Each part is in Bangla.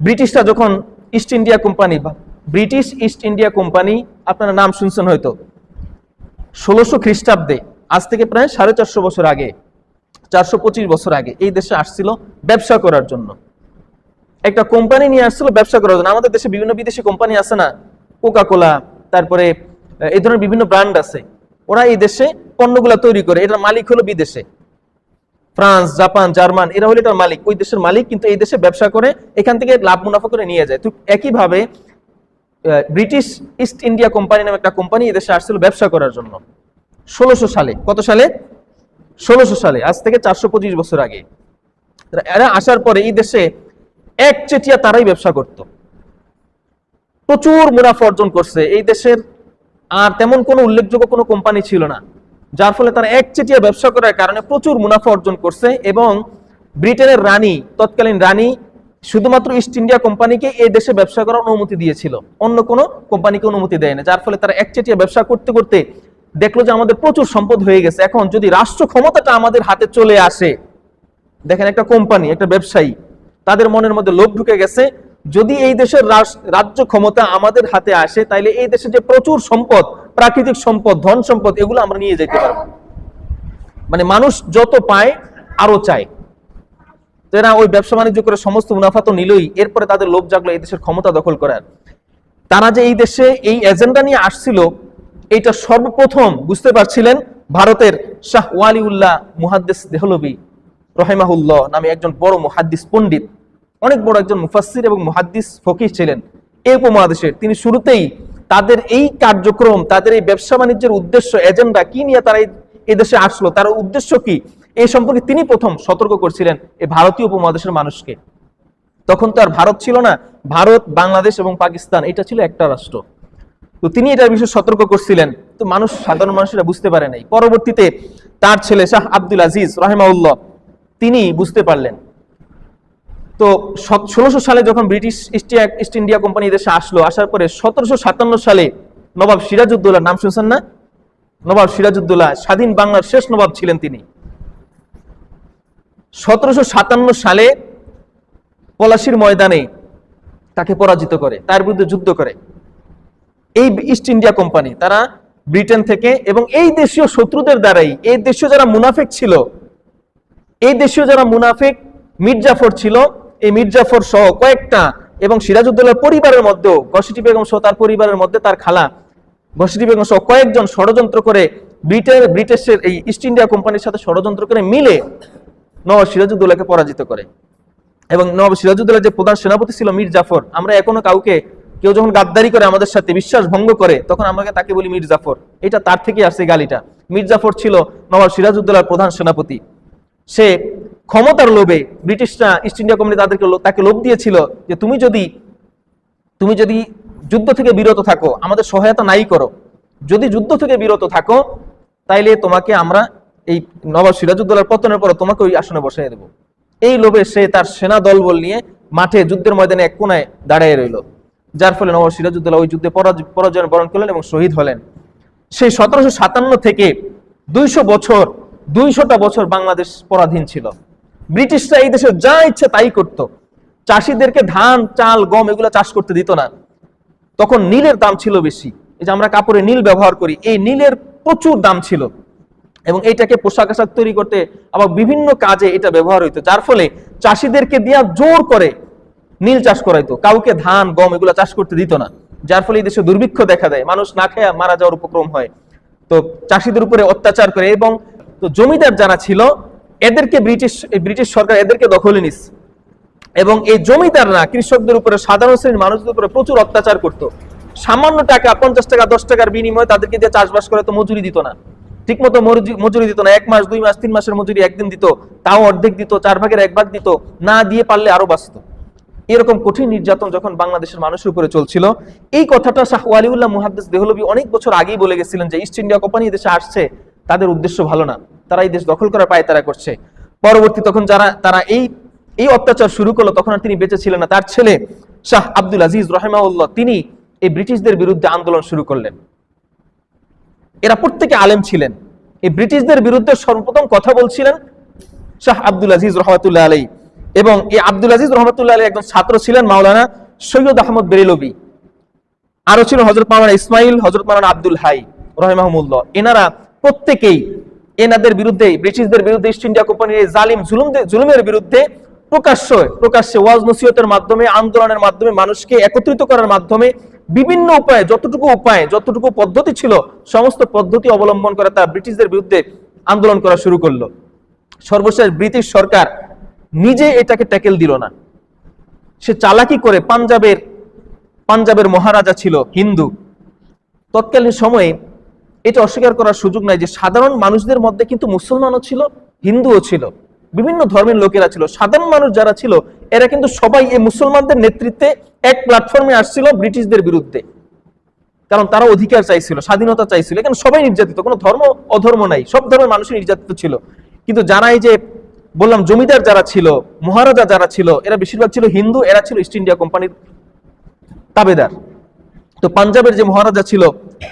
ব্রিটিশরা যখন ইস্ট ইন্ডিয়া কোম্পানি বা ব্রিটিশ ইস্ট ইন্ডিয়া কোম্পানি আপনারা নাম শুনছেন হয়তো। ষোলোশো খ্রিস্টাব্দে, আজ থেকে প্রায় সাড়ে চারশো বছর আগে, চারশো পঁচিশ বছর আগে এই দেশে আসছিল ব্যবসা করার জন্য। একটা কোম্পানি নিয়ে আসছিল ব্যবসা করার জন্য। আমাদের দেশে বিভিন্ন বিদেশি কোম্পানি আছে না? কোকা কোলা তারপরে এই ধরনের বিভিন্ন ব্র্যান্ড আছে। ওরা এই দেশে পণ্যগুলো তৈরি করে। এটার মালিক হলো বিদেশে। ফ্রান্স, জাপান, জার্মান, এরা হলো এটার মালিক। ওই দেশের মালিক কিন্তু এই দেশে ব্যবসা করে, এখান থেকে লাভ মুনাফা করে নিয়ে যায়। তো একইভাবে ব্রিটিশ ইস্ট ইন্ডিয়া কোম্পানি নামে একটা কোম্পানি এই দেশে আসছিল ব্যবসা করার জন্য। ষোলোশো সালে। কত সালে? ষোলোশো সালে। আজ থেকে চারশো পঁচিশ বছর আগে। এরা আসার পরে এই দেশে একচেটিয়া তারাই ব্যবসা করত। প্রচুর মুনাফা অর্জন করছে। এই দেশের আর তেমন কোনো উল্লেখযোগ্য কোনো কোম্পানি ছিল না। যার ফলে তারা একচেটিয়া ব্যবসা করার কারণে প্রচুর মুনাফা অর্জন করছে এবং ব্রিটেনের রানী, তৎকালীন রানী, শুধুমাত্র ইস্ট ইন্ডিয়া কোম্পানিকে এই দেশে ব্যবসা করার অনুমতি দিয়েছিল। অন্য কোনো কোম্পানিকে অনুমতি দেয় না যার ফলে তারা একচেটিয়া ব্যবসা করতে করতে দেখল যে আমাদের প্রচুর সম্পদ হয়ে গেছে। এখন যদি রাষ্ট্র ক্ষমতাটা আমাদের হাতে চলে আসে, দেখেন একটা কোম্পানি, একটা ব্যবসায়ী, তাদের মনের মধ্যে লোভ ঢুকে গেছে যদি এই দেশের রাজ্য ক্ষমতা আমাদের হাতে আসে, তাইলে এই দেশে যে প্রচুর সম্পদ, প্রাকৃতিক সম্পদ, ধন সম্পদ, এগুলো আমরা নিয়ে যেতে পারব। মানে মানুষ যত পায়, আরও চায়। তো এরা ওই ব্যবসা বাণিজ্য করে সমস্ত মুনাফা তো নিলই, এরপরে তাদের লোভ জাগলো এই দেশের ক্ষমতা দখল করার। তারা যে এই দেশে এই এজেন্ডা নিয়ে আসছিল, এইটা সর্বপ্রথম বুঝতে পারছিলেন ভারতের শাহ ওয়ালিউল্লাহ মুহাদ্দিস দেহলবি রহেমাহুল্লাহ নামে একজন বড় মুহাদ্দিস পণ্ডিত। অনেক বড় একজন মুফাসসির এবং মুহাদ্দিস ফকিহ ছিলেন। এই উপমহাদেশের। তিনি শুরুতেই তাদের এই কার্যক্রম, তাদের এই ব্যবসা বাণিজ্যের উদ্দেশ্য, এজেন্ডা কি নিয়ে তারা এই দেশে আসলো, তার উদ্দেশ্য কি এই সম্পর্কে তিনি প্রথম সতর্ক করছিলেন এই ভারতীয় উপমহাদেশের মানুষকে। তখন তো আর ভারত ছিল না, ভারত, বাংলাদেশ এবং পাকিস্তান, এটা ছিল একটা রাষ্ট্র। তো তিনি এটার বিষয়ে সতর্ক করছিলেন। তো মানুষ, সাধারণ মানুষেরা বুঝতে পারে নাই। পরবর্তীতে তার ছেলে শাহ আব্দুল আজিজ রাহেমাউল্লাহ তিনি বুঝতে পারলেন তো ষোলোশো সালে যখন British East East India Company দেশে আসলো, আসার পরে সতেরোশো সাতান্ন সালে নবাব সিরাজউদ্দৌলার নাম শুনছেন না? নবাব সিরাজউদ্দৌলা, স্বাধীন বাংলার শেষ নবাব ছিলেন তিনি। সতেরোশো সাতান্ন সালে পলাশির ময়দানে তাকে পরাজিত করে, তার বিরুদ্ধে যুদ্ধ করে। এই ইস্ট ইন্ডিয়া কোম্পানি তারা ব্রিটেন থেকে এবং এই দেশীয় শত্রুদের দ্বারাই, এই দেশীয় যারা মুনাফেক ছিল, এই দেশীয় যারা মুনাফেক মির্জাফর ছিল এই মির্জাফর সহ কয়েকটা এবং সিরাজউদ্দৌলার পরিবারের মধ্যেও গসিটি বেগম সহ তার পরিবারের মধ্যে তার খালা গসিটি বেগম সহ কয়েকজন ষড়যন্ত্র করে ব্রিটেন, ব্রিটিশের এই ইস্ট ইন্ডিয়া কোম্পানির সাথে ষড়যন্ত্র করে মিলে নবাব সিরাজউদ্দৌলাকে পরাজিত করে। এবং নবাব সিরাজউদ্দৌলার যে প্রধান সেনাপতি ছিল মীর জাফর, আমরা এখনও কাউকে, কেউ যখন গাদ্দারি করে আমাদের সাথে, বিশ্বাস ভঙ্গ করে, তখন আমাকে তাকে বলি মীর জাফর। এটা তার থেকে আসছে গালিটা। মীর জাফর ছিল নবাব সিরাজউদ্দৌলার প্রধান সেনাপতি। সে ক্ষমতার লোভে ব্রিটিশরা ইস্ট ইন্ডিয়া কোম্পানি তাদেরকে তাকে লোভ দিয়েছিল যে তুমি যদি তুমি যদি যুদ্ধ থেকে বিরত থাকো, আমাদের সহায়তা নাই করো, যদি যুদ্ধ থেকে বিরত থাকো, তাইলে তোমাকে আমরা এই নবাব সিরাজউদ্দৌলার পতনের পর তোমাকে ওই আসনে বসাই দেবো। এই লোভে সে তার সেনা দলবল নিয়ে মাঠে যুদ্ধের ময়দানে এক কোনায় দাঁড়িয়ে রইল, যার ফলে নবাব সিরাজউদ্দৌলা ওই যুদ্ধে পরাজ- পরাজয় বরণ করলেন এবং শহীদ হলেন। সেই সতেরোশো সাতান্ন থেকে দুইশো বছর দুইশোটা বছর বাংলাদেশ পরাধীন ছিল। ব্রিটিশরা এই দেশে যা ইচ্ছে তাই করত। চাষিদেরকে ধান, চাল, গম এগুলো চাষ করতে দিত না। তখন নীলের দাম ছিল বেশি। এই যে আমরা কাপড়ে নীল ব্যবহার করি, এই নীলের প্রচুর দাম ছিল। এবং এটাকে পোশাক আশাক তৈরি করতে আবার বিভিন্ন কাজে এটা ব্যবহার হইতো, যার ফলে চাষিদেরকে দিয়া জোর করে নীল চাষ করাইতো। কাউকে ধান, গম এগুলো চাষ করতে দিত না। যার ফলে এই দেশে দুর্ভিক্ষ দেখা দেয়। মানুষ না খেয়ে মারা যাওয়ার উপক্রম হয়। তো চাষিদের উপরে অত্যাচার করে এবং তো জমিদার যারা ছিল, এদেরকে ব্রিটিশ ব্রিটিশ সরকার এদেরকে দখলে নিস এবং এই জমিদাররা কৃষকদের উপরে, সাধারণ শ্রেণির মানুষদের উপরে প্রচুর অত্যাচার করত। সামান্য টাকা, পঞ্চাশ টাকা, দশ টাকার বিনিময়ে তাদেরকে দিয়ে চাষবাস করে তো মজুরি দিত না। ঠিক মতো মজুরি দিত না। এক মাস, দুই মাস, তিন মাসের মজুরি একদিন দিত। তাও অর্ধেক দিত, চার ভাগের এক ভাগ দিত। না দিয়ে পারলে আরও বাঁচত। এরকম কঠিন নির্যাতন যখন বাংলাদেশের মানুষের উপরে চলছিল, এই কথাটা শাহ ওয়ালিউল্লাহ মুহাদ্দিস দেহলবি অনেক বছর আগেই বলে গেছিলেন যে, ইস্ট ইন্ডিয়া কোম্পানি দেশে আসছে তাদের উদ্দেশ্য ভালো না। তারা এই দেশ দখল করার পায় তারা করছে। পরবর্তী তখন যারা, তারা এই এই অত্যাচার শুরু করল, তখন আর তিনি বেঁচে ছিলেন না। তার ছেলে শাহ আব্দুল আজিজ রহেমাউল্লাহ তিনি এই ব্রিটিশদের বিরুদ্ধে আন্দোলন শুরু করলেন। এরা প্রত্যেকে আলেম ছিলেন। এই ব্রিটিশদের বিরুদ্ধে সর্বপ্রথম কথা বলছিলেন শাহ আব্দুল আজিজ রহমতুল্লাহ আলী এবং এই আব্দুল আজিজ রহমতুল্লাহ আলী একজন ছাত্র ছিলেন, মাওলানা সৈয়দ আহমদ বেরেলবি। আরও ছিল হজরত মাওলানা ইসমাইল হজরত মাওলানা আব্দুল হাই রহিমাহমুল্লাহ এনারা প্রত্যেকেই এনাদের বিরুদ্ধে, ব্রিটিশদের বিরুদ্ধে ইস্ট ইন্ডিয়া কোম্পানির জালিম জুলুম জুলুমের বিরুদ্ধে প্রকাশ্য, প্রকাশ্যে ওয়াজ নসিহতের মাধ্যমে, আন্দোলনের মাধ্যমে, মানুষকে একত্রিত করার মাধ্যমে বিভিন্ন উপায়ে, যতটুকু উপায়, যতটুকু পদ্ধতি ছিল, সমস্ত পদ্ধতি অবলম্বন করে তারা ব্রিটিশদের বিরুদ্ধে আন্দোলন করা শুরু করল। সর্বশেষ ব্রিটিশ সরকার নিজে এটাকে ট্যাকেল দিল না। সে চালাকি করে পাঞ্জাবের পাঞ্জাবের মহারাজা ছিল হিন্দু। তৎকালীন সময়ে এটা অস্বীকার করার সুযোগ নাই যে সাধারণ মানুষদের মধ্যে কিন্তু মুসলমানও ছিল, হিন্দুও ছিল, বিভিন্ন ধর্মের লোকেরা ছিল। সাধারণ মানুষ যারা ছিল, এরা কিন্তু সবাই এই মুসলমানদের নেতৃত্বে এক প্ল্যাটফর্মে আসছিল ব্রিটিশদের বিরুদ্ধে। কারণ তারা অধিকার চাইছিল, স্বাধীনতা চাইছিল। এখানে সবাই নির্যাতিত, কোনো ধর্ম অধর্ম নাই, সব ধর্মের মানুষই নির্যাতিত ছিল। কিন্তু যারা এই যে বললাম জমিদার যারা ছিল, মহারাজা যারা ছিল, এরা বেশিরভাগ ছিল হিন্দু, এরা ছিল ইস্ট ইন্ডিয়া কোম্পানির তাবেদার। তো পাঞ্জাবের যে মহারাজা ছিল,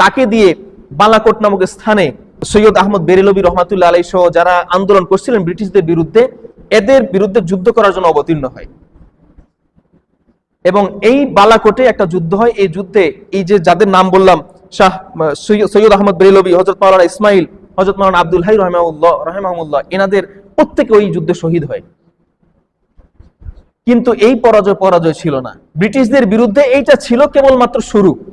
তাকে দিয়ে বালাকোট নামক স্থানে সৈয়দ আহমদ বেরেলবি রহমাতুল্লাহ আলাই সহ যারা আন্দোলন করছিলেন ব্রিটিশদের বিরুদ্ধে, এদের বিরুদ্ধে যুদ্ধ করার জন্য অবতীর্ণ হয়। এবং এই বালাকোটে একটা যুদ্ধ হয়। এই যুদ্ধে এই যে যাদের নাম বললাম, শাহ, সৈয়দ- সৈয়দ আহমদ বেরেলবি হজরত মাওলানা ইসমাইল হজরত মাওলানা আব্দুল হাই রহমাউল্লাহ রহমাহুল্লাহ, এনাদের প্রত্যেকে ওই যুদ্ধে শহীদ হয়। কিন্তু এই পরাজয় পরাজয় ছিল না। ব্রিটিশদের বিরুদ্ধে এইটা ছিল কেবলমাত্র শুরু।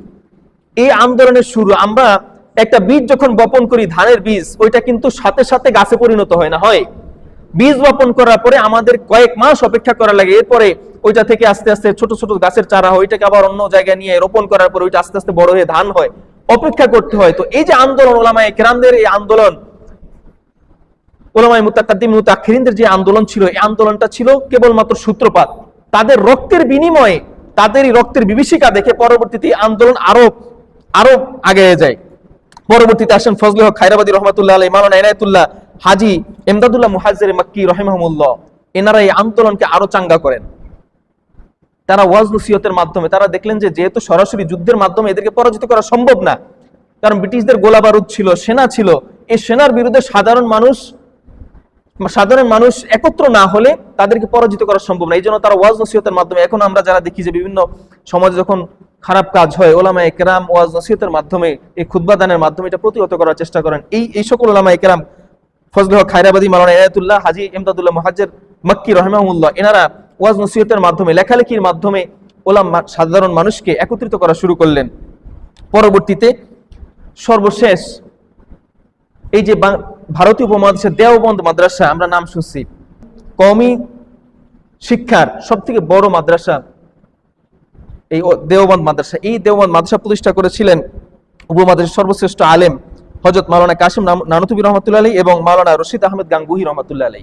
এই আন্দোলনের শুরু। আমরা একটা বীজ যখন বপন করি, ধানের বীজ, ওইটা কিন্তু সাথে সাথে গাছে পরিণত হয় না, হয়? বীজ বপন করার পরে আমাদের কয়েক মাস অপেক্ষা করা লাগে, এরপরে ওইটা থেকে আস্তে আস্তে ছোট ছোট গাছের চারা হয়, ওইটাকে আবার অন্য জায়গায় নিয়ে রোপণ করার পরে ওইটা আস্তে আস্তে বড় হয়ে ধান হয়, অপেক্ষা করতে হয়। তো এই যে আন্দোলন, ওলামায় কেরামদের এই আন্দোলন ওলামাই মুতাকাদ্দিম মুতাখিরিনদের যে আন্দোলন ছিল, এই আন্দোলনটা ছিল কেবলমাত্র সূত্রপাত। তাদের রক্তের বিনিময়ে তাদের রক্তের বিভীষিকা দেখে পরবর্তীতে আন্দোলন আরও আরও আগে যায়। পরবর্তীতে আসেন ফজলে হক খায়রাবাদী রহমাতুল্লাহ আলাই মাওলানা এনায়তুল্লাহ হাজি এমদাদুল্লাহ মুহাজ্জের মাক্কি রহিমাহমুল্লাহ। এনারা এই আন্দোলনকে আরও চাঙ্গা করেন। তারা ওয়াজ নসিহতের মাধ্যমে, তারা দেখলেন যে যেহেতু সরাসরি যুদ্ধের মাধ্যমে এদেরকে পরাজিত করা সম্ভব না, কারণ ব্রিটিশদের গোলা বারুদ ছিল, সেনা ছিল, এই সেনার বিরুদ্ধে সাধারণ মানুষ সাধারণ মানুষ একত্র না হলে তাদেরকে পরাজিত করা সম্ভব না। এই জন্য তারা ওয়াজ নসিহতের মাধ্যমে, এখন আমরা যারা দেখি যে বিভিন্ন সমাজে যখন খারাপ কাজ হয়। ওলামা একরাম ওয়াজ নসিহতের মাধ্যমে, এই খুদ্বাদানের মাধ্যমে এটা প্রতিহত করার চেষ্টা করেন। এই এই সকল ওলামা একরাম ফজল হক খায়রাবাদী মালানা এনায়তুল্লাহ হাজি এমদাদুল্লাহ মহাজ্জের মক্কি রহমাহুল্লাহ, এনারা ওয়াজ নসিহতের মাধ্যমে, লেখালেখির মাধ্যমে ওলাম সাধারণ মানুষকে একত্রিত করা শুরু করলেন। পরবর্তীতে সর্বশেষ এই যে ভারতীয় উপমহাদেশের দেওবন্দ মাদ্রাসা, আমরা নাম শুনছি। কওমি শিক্ষার সব থেকে বড় মাদ্রাসা এই দেওবন্দ মাদ্রাসা। এই দেওবন্দ মাদ্রাসা প্রতিষ্ঠা করেছিলেন উপমহাদেশের সর্বশ্রেষ্ঠ আলেম হজরত মাওলানা কাশিম নানুতুবি রহমতুল্লাহ আলী এবং মাওলানা রশিদ আহমেদ গাঙ্গুহি রহমতুল্লাহ আলী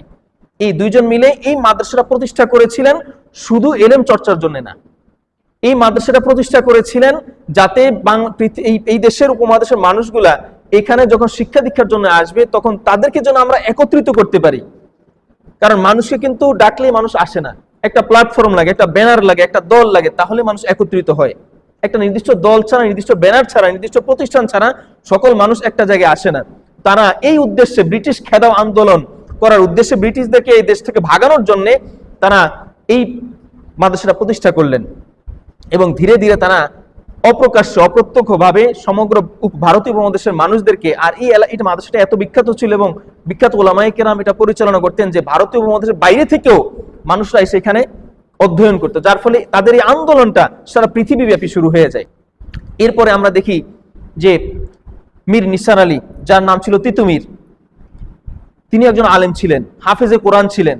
এই দুইজন মিলে এই মাদ্রাসাটা প্রতিষ্ঠা করেছিলেন শুধু এলেম চর্চার জন্য না। এই মাদ্রাসাটা প্রতিষ্ঠা করেছিলেন যাতে এই দেশের উপমহাদেশের মানুষগুলা এখানে যখন শিক্ষা দীক্ষার জন্য আসবে তখন তাদেরকে যেন আমরা একত্রিত করতে পারি। কারণ মানুষকে কিন্তু ডাকলে মানুষ আসে না। একটা প্ল্যাটফর্ম লাগে, একটা ব্যানার লাগে, একটা দল লাগে, তাহলে মানুষ একত্রিত হয়। একটা নির্দিষ্ট দল ছাড়া, নির্দিষ্ট ব্যানার ছাড়া, নির্দিষ্ট প্রতিষ্ঠান ছাড়া সকল মানুষ একটা জায়গায় আসে না। তারা এই উদ্দেশ্যে ব্রিটিশ খেদাও আন্দোলন করার উদ্দেশ্যে ব্রিটিশদেরকে এই দেশ থেকে ভাগানোর জন্যে তারা এই মাদ্রাসাটা প্রতিষ্ঠা করলেন। এবং ধীরে ধীরে তারা অপ্রকাশ্য, অপ্রত্যক্ষভাবে সমগ্র ভারতীয় উপমহাদেশের মানুষদেরকে আর এই এটা মাদ্রাসাটা এত বিখ্যাত ছিল এবং বিখ্যাত ওলামাই কেরাম এটা পরিচালনা করতেন যে ভারতীয় উপমহাদেশের বাইরে থেকেও মানুষরা এসে এখানে অধ্যয়ন করতো, যার ফলে তাদের এই আন্দোলনটা সারা পৃথিবীব্যাপী শুরু হয়ে যায়। এরপরে আমরা দেখি যে মীর নিসার আলী, যার নাম ছিল তিতুমির, তিনি একজন আলেম ছিলেন, হাফেজে কোরআন ছিলেন।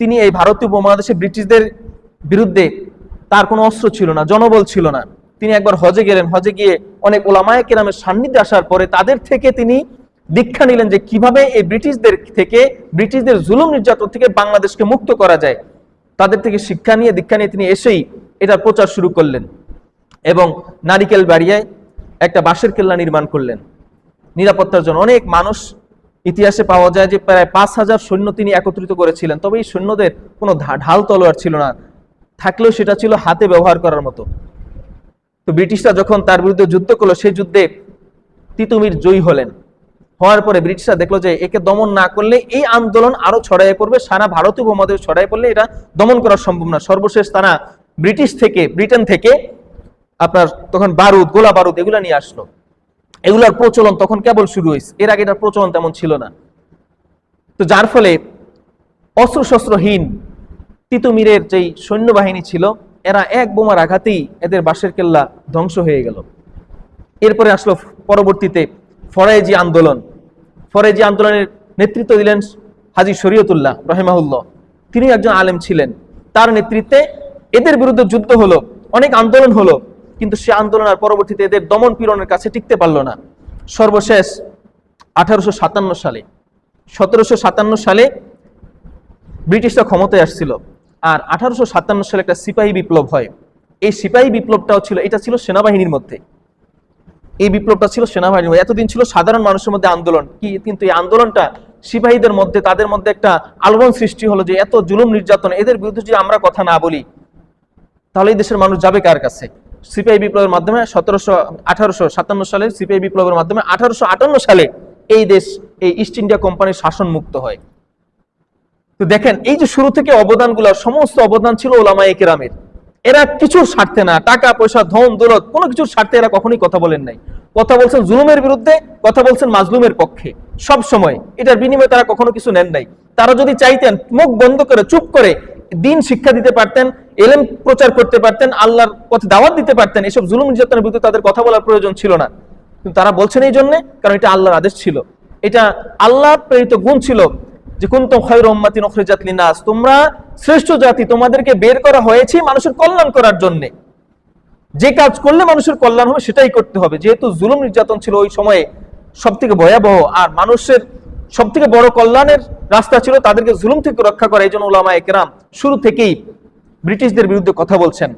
তিনি এই ভারতীয় উপমহাদেশে ব্রিটিশদের বিরুদ্ধে তার কোনো অস্ত্র ছিল না, জনবল ছিল না। তিনি একবার হজে গেলেন। হজে গিয়ে অনেক ওলামায় কেরামের সান্নিধ্যে আসার পরে তাদের থেকে তিনি দীক্ষা নিলেন যে কীভাবে এই ব্রিটিশদের থেকে, ব্রিটিশদের জুলুম নির্যাতন থেকে বাংলাদেশকে মুক্ত করা যায়। তাদের থেকে শিক্ষা নিয়ে, দীক্ষা নিয়ে তিনি এসেই এটার প্রচার শুরু করলেন এবং নারিকেল বাড়িয়ায় একটা বাঁশের কেল্লা নির্মাণ করলেন। নিরাপত্তার জন্য অনেক মানুষ ইতিহাসে পাওয়া যায় যে প্রায় পাঁচ হাজার সৈন্য তিনি একত্রিত করেছিলেন। তবে এই সৈন্যদের কোনো ঢাল তলোয়ার ছিল না। থাকলেও সেটা ছিল হাতে ব্যবহার করার মতো। তো ব্রিটিশরা যখন তার বিরুদ্ধে যুদ্ধ করল, সেই যুদ্ধে তিতুমির জয়ী হলেন। হওয়ার পরে ব্রিটিশরা দেখল যে একে দমন না করলে এই আন্দোলন আরও ছড়াইয়ে পড়বে, সারা ভারতীয় উপমহাদেশ ছড়াই পড়লে এটা দমন করা সম্ভব না। সর্বশেষ তারা ব্রিটিশ থেকে, ব্রিটেন থেকে আপনার তখন বারুদ, গোলা বারুদ এগুলো নিয়ে আসলো। এগুলার প্রচলন তখন কেবল শুরু হয়েছে। এর আগে এটার প্রচলন তেমন ছিল না। তো যার ফলে অস্ত্র শস্ত্রহীন তিতুমিরের যেই সৈন্যবাহিনী ছিল এরা এক বোমার আঘাতেই এদের বাঁশের কেল্লা ধ্বংস হয়ে গেল। এরপরে আসলো পরবর্তীতে ফরাইজি আন্দোলন। ফরাইজি আন্দোলনের নেতৃত্ব দিলেন হাজি শরীয়তুল্লাহ রহেমাহুল্লাহ। তিনি একজন আলেম ছিলেন। তার নেতৃত্বে এদের বিরুদ্ধে যুদ্ধ হলো, অনেক আন্দোলন হলো, কিন্তু সে আন্দোলন আর পরবর্তীতে এদের দমন পীড়নের কাছে টিকতে পারল না। সর্বশেষ আঠারোশো সাতান্ন সালে, সতেরোশো সাতান্ন সালে ব্রিটিশরা ক্ষমতায় আসছিল। আর আঠারোশো সাতান্ন সালে একটা সিপাহী বিপ্লব হয়। এই সিপাহী বিপ্লবটাও ছিল, এটা ছিল সেনাবাহিনীর মধ্যে। এই বিপ্লবটা ছিল সেনাবাহিনীর মধ্যে। এতদিন ছিল সাধারণ মানুষের মধ্যে আন্দোলন। কি, কিন্তু এই আন্দোলনটা সিপাহীদের মধ্যে, তাদের মধ্যে একটা আলোড়ন সৃষ্টি হলো যে এত জুলুম নির্যাতন, এদের বিরুদ্ধে যদি আমরা কথা না বলি, তাহলে এই দেশের মানুষ যাবে কার কাছে? সিপিআই বিপ্লবের মাধ্যমে সতেরোশো, আঠারোশো সাতান্ন সালে সিপিআই বিপ্লবের মাধ্যমে আঠারোশো আটান্ন সালে এই দেশ, এই ইস্ট ইন্ডিয়া কোম্পানির শাসন মুক্ত হয়। তো দেখেন, এই যে শুরু থেকে অবদানগুলো, সমস্ত অবদান ছিল ওলামা কেরামের। এরা কিছুর স্বার্থে না, টাকা, পয়সা, ধন, দৌলত, কোনো কিছুর স্বার্থে এরা কখনোই কথা বলেন নাই। কথা বলছেন জুলুমের বিরুদ্ধে, কথা বলছেন মাজলুমের পক্ষে। সব সময়, এটার বিনিময়ে তারা কখনো কিছু নেন নাই। তারা যদি চাইতেন, মুখ বন্ধ করে, চুপ করে, দিন শিক্ষা দিতে পারতেন, এলেম প্রচার করতে পারতেন, আল্লাহর পথে দাওয়াত দিতে পারতেন, এসব জুলুম নির্যাতনের বিরুদ্ধে তাদের কথা বলার প্রয়োজন ছিল না। কিন্তু তারা বলছেন এই জন্যে, কারণ এটা আল্লাহর আদেশ ছিল। এটা আল্লাহ প্রেরিত গুণ ছিল। যে কুন্তম খৈর তোমরা শ্রেষ্ঠ জাতি, তোমাদেরকে বের করা হয়েছে মানুষের কল্যাণ করার জন্য। যে কাজ করলে মানুষের কল্যাণ হবে, সেটাই করতে হবে। যেহেতু জুলুম নির্যাতন ছিল ওই সময়ে সব থেকে ভয়াবহ, আর মানুষের সব থেকে বড় কল্যাণের রাস্তা ছিল তাদেরকে জুলুম থেকে রক্ষা করা। এই জন্য ওলামা একরাম শুরু থেকেই ব্রিটিশদের বিরুদ্ধে কথা বলছেন।